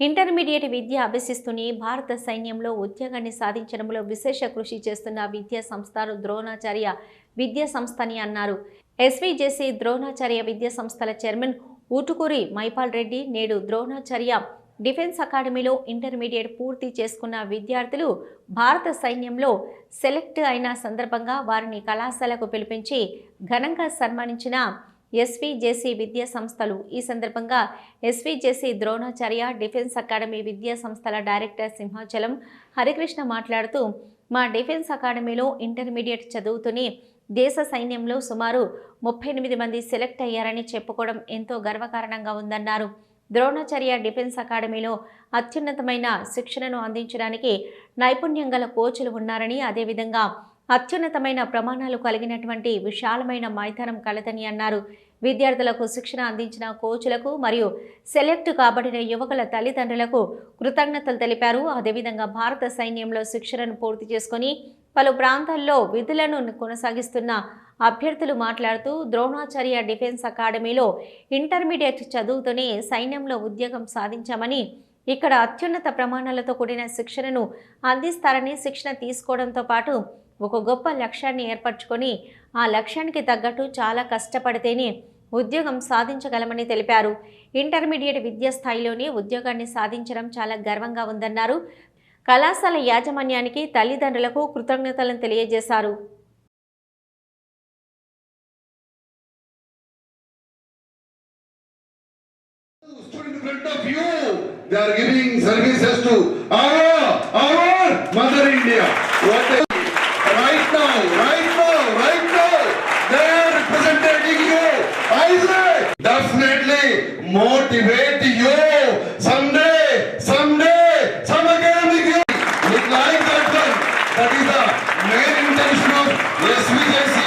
Intermediate విద్య అభ్యసిస్తూనే భారత సైన్యంలో ఉద్యోగాన్ని సాధించడంలో విశేష కృషి చేస్తున్న విద్యా సంస్థలు ద్రోణాచార్య విద్యా సంస్థని అన్నారు. ఎస్విజేసి ద్రోణాచార్య విద్యా సంస్థల చైర్మన్ ఊటుకూరి మైపాల్ రెడ్డి నేడు ద్రోణాచార్య డిఫెన్స్ అకాడమీలో ఇంటర్మీడియట్ పూర్తి చేసుకున్న విద్యార్థులు భారత సైన్యంలో సెలెక్ట్ అయిన సందర్భంగా వారిని కళాశాలకు పిలిపించి ఘనంగా సన్మానించిన ఎస్వీజేసీ విద్యా సంస్థలు. ఈ సందర్భంగా ఎస్వీజేసీ ద్రోణాచార్య డిఫెన్స్ అకాడమీ విద్యా సంస్థల డైరెక్టర్ సింహాచలం హరికృష్ణ మాట్లాడుతూ మా డిఫెన్స్ అకాడమీలో ఇంటర్మీడియట్ చదువుతూనే దేశ సైన్యంలో సుమారు ముప్పై ఎనిమిది మంది సెలెక్ట్ అయ్యారని చెప్పుకోవడం ఎంతో గర్వకారణంగా ఉందన్నారు. ద్రోణాచార్య డిఫెన్స్ అకాడమీలో అత్యున్నతమైన శిక్షణను అందించడానికి నైపుణ్యం గల కోచ్లు ఉన్నారని అదేవిధంగా అత్యున్నతమైన ప్రమాణాలు కలిగినటువంటి విశాలమైన మైదానం కలదని అన్నారు. విద్యార్థులకు శిక్షణ అందించిన కోచ్లకు మరియు సెలెక్ట్ కాబడిన యువకుల తల్లిదండ్రులకు కృతజ్ఞతలు తెలిపారు. అదేవిధంగా భారత సైన్యంలో శిక్షణను పూర్తి చేసుకొని పలు ప్రాంతాల్లో విధులను కొనసాగిస్తున్న అభ్యర్థులు మాట్లాడుతూ ద్రోణాచార్య డిఫెన్స్ అకాడమీలో ఇంటర్మీడియట్ చదువుతూనే సైన్యంలో ఉద్యోగం సాధించామని ఇక్కడ అత్యున్నత ప్రమాణాలతో కూడిన శిక్షణను అందిస్తారని శిక్షణ తీసుకోవడంతో పాటు ఒక గొప్ప లక్ష్యాన్ని ఏర్పరచుకొని ఆ లక్ష్యానికి తగ్గట్టు చాలా కష్టపడితేనే ఉద్యోగం సాధించగలమని తెలిపారు ఇంటర్మీడియట్ విద్యా స్థాయిలోనే ఉద్యోగాన్ని సాధించడం చాలా గర్వంగా ఉందన్నారు కళాశాల యాజమాన్యానికి తల్లిదండ్రులకు కృతజ్ఞతలను తెలియజేశారు. They are giving services to our, motivate you. Someday, someday, some academic you. Look like that one. That is the main intention of SVJC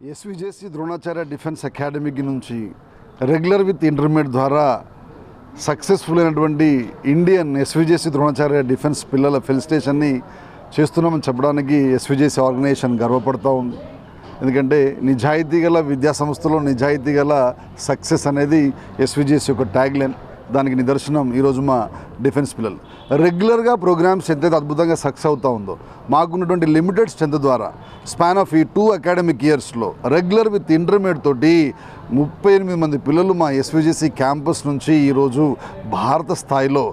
SVJC Dronacharya defence అకాడమీకి నుంచి రెగ్యులర్ విత్ ఇంటర్మీడియట్ ద్వారా సక్సెస్ఫుల్ అయినటువంటి Indian SVJC Dronacharya defence పిల్లల ఫెలిసిటేషన్ని చేస్తున్నామని చెప్పడానికి SVJC organisation గర్వపడుతూ ఉంది. ఎందుకంటే నిజాయితీ గల విద్యాసంస్థలో నిజాయితీ గల సక్సెస్ అనేది ఎస్విజేసి యొక్క ట్యాగ్ లైన్ దానికి నిదర్శనం ఈరోజు మా డిఫెన్స్ పిల్లలు. రెగ్యులర్గా ప్రోగ్రామ్స్ ఎంతైతే అద్భుతంగా సక్సెస్ అవుతూ ఉందో మాకున్నటువంటి లిమిటెడ్ స్ట్రెంత్ ద్వారా స్పాన్ ఆఫ్ ఈ టూ అకాడమిక్ ఇయర్స్లో రెగ్యులర్ విత్ ఇంటర్మీడియట్ తోటి ముప్పై ఎనిమిది మంది పిల్లలు మా ఎస్విజిసి క్యాంపస్ నుంచి ఈరోజు భారత స్థాయిలో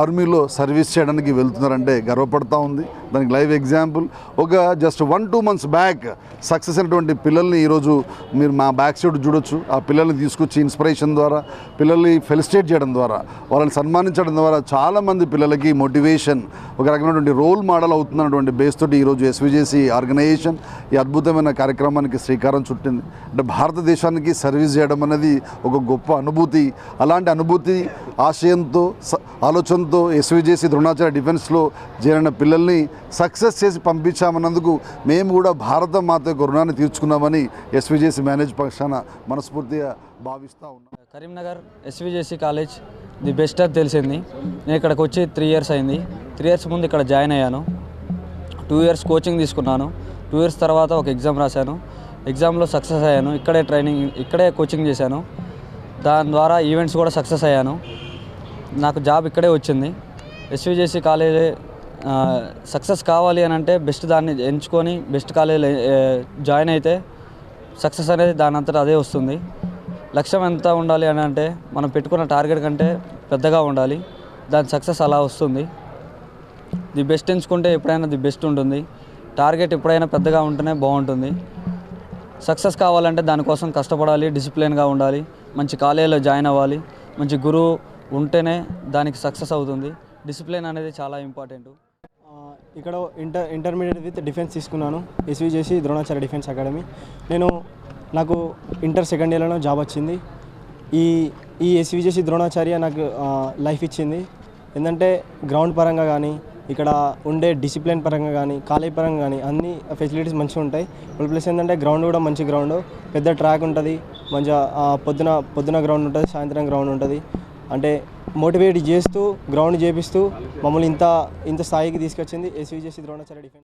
ఆర్మీలో సర్వీస్ చేయడానికి వెళ్తున్నారంటే గర్వపడతా ఉంది. దానికి లైవ్ ఎగ్జాంపుల్ ఒక just one two months back success అయినటువంటి పిల్లల్ని ఈరోజు మీరు మా బ్యాక్ సైడ్ చూడొచ్చు. ఆ పిల్లల్ని తీసుకొచ్చి ఇన్స్పిరేషన్ ద్వారా పిల్లల్ని ఫెలిసిటేట్ చేయడం ద్వారా వాళ్ళని సన్మానించడం ద్వారా చాలామంది పిల్లలకి మోటివేషన్ ఒక రకమైనటువంటి రోల్ మోడల్ అవుతున్నటువంటి బేస్ తోటి ఈరోజు ఎస్విజేసి ఆర్గనైజేషన్ ఈ అద్భుతమైన కార్యక్రమానికి శ్రీకారం చుట్టింది. అంటే భారతదేశానికి సర్వీస్ చేయడం అనేది ఒక గొప్ప అనుభూతి. అలాంటి అనుభూతి ఆశయంతో ఆలోచనతో ఎస్విజేసి ద్రోణాచార్య డిఫెన్స్లో చేరిన పిల్లల్ని సక్సెస్ చేసి పంపించామన్నందుకు మేము కూడా భారత మాత యొక్క రుణాన్ని తీర్చుకున్నామని ఎస్విజేసి మేనేజ్ పక్షాన మనస్ఫూర్తిగా భావిస్తూ ఉన్నాం. Karimnagar SVJC college the best అని తెలిసింది. నేను ఇక్కడికి వచ్చి త్రీ ఇయర్స్ అయింది. త్రీ ఇయర్స్ ముందు ఇక్కడ జాయిన్ అయ్యాను. టూ ఇయర్స్ కోచింగ్ తీసుకున్నాను. టూ ఇయర్స్ తర్వాత ఒక ఎగ్జామ్ రాశాను. ఎగ్జామ్లో సక్సెస్ అయ్యాను. ఇక్కడే ట్రైనింగ్ ఇక్కడే కోచింగ్ చేశాను. దాని ద్వారా ఈవెంట్స్ కూడా సక్సెస్ అయ్యాను. నాకు జాబ్ ఇక్కడే వచ్చింది. ఎస్విజేసి కాలేజ్ సక్సెస్ కావాలి అని అంటే బెస్ట్ దాన్ని ఎంచుకొని బెస్ట్ కాలేజీలో జాయిన్ అయితే సక్సెస్ అనేది దాని అంతటా అదే వస్తుంది. లక్ష్యం ఎంత ఉండాలి అని అంటే మనం పెట్టుకున్న టార్గెట్ కంటే పెద్దగా ఉండాలి. దాని సక్సెస్ అలా వస్తుంది. ది బెస్ట్ ఎంచుకుంటే ఎప్పుడైనా ది బెస్ట్ ఉంటుంది. టార్గెట్ ఎప్పుడైనా పెద్దగా ఉంటేనే బాగుంటుంది. సక్సెస్ కావాలంటే దానికోసం కష్టపడాలి డిసిప్లిన్గా ఉండాలి మంచి కాలేజీలో జాయిన్ అవ్వాలి మంచి గురువు ఉంటేనే దానికి సక్సెస్ అవుతుంది. డిసిప్లిన్ అనేది చాలా ఇంపార్టెంట్. ఇక్కడ ఇంటర్ ఇంటర్మీడియట్ విత్ డిఫెన్స్ తీసుకున్నాను. ఎస్వి చేసి ద్రోణాచార్య డిఫెన్స్ అకాడమీ. నేను నాకు ఇంటర్ సెకండ్ ఇయర్లో జాబ్ వచ్చింది. ఈ ఈ ఎస్విజేసి ద్రోణాచార్య నాకు లైఫ్ ఇచ్చింది. ఏంటంటే గ్రౌండ్ పరంగా కానీ ఇక్కడ ఉండే డిసిప్లిన్ పరంగా కానీ కాలేజ్ పరంగా కానీ అన్ని ఫెసిలిటీస్ మంచిగా ఉంటాయి. ప్లస్ ఏంటంటే గ్రౌండ్ కూడా మంచి గ్రౌండ్. పెద్ద ట్రాక్ ఉంటుంది. మంచిగా పొద్దున పొద్దున గ్రౌండ్ ఉంటుంది సాయంత్రం గ్రౌండ్ ఉంటుంది. అంటే మోటివేట్ చేస్తూ గ్రౌండ్ చేపిస్తూ మమ్మల్ని ఇంత ఇంత స్థాయికి తీసుకొచ్చింది ఎస్విజేసి ద్రోణాచార్య డిఫెన్స్.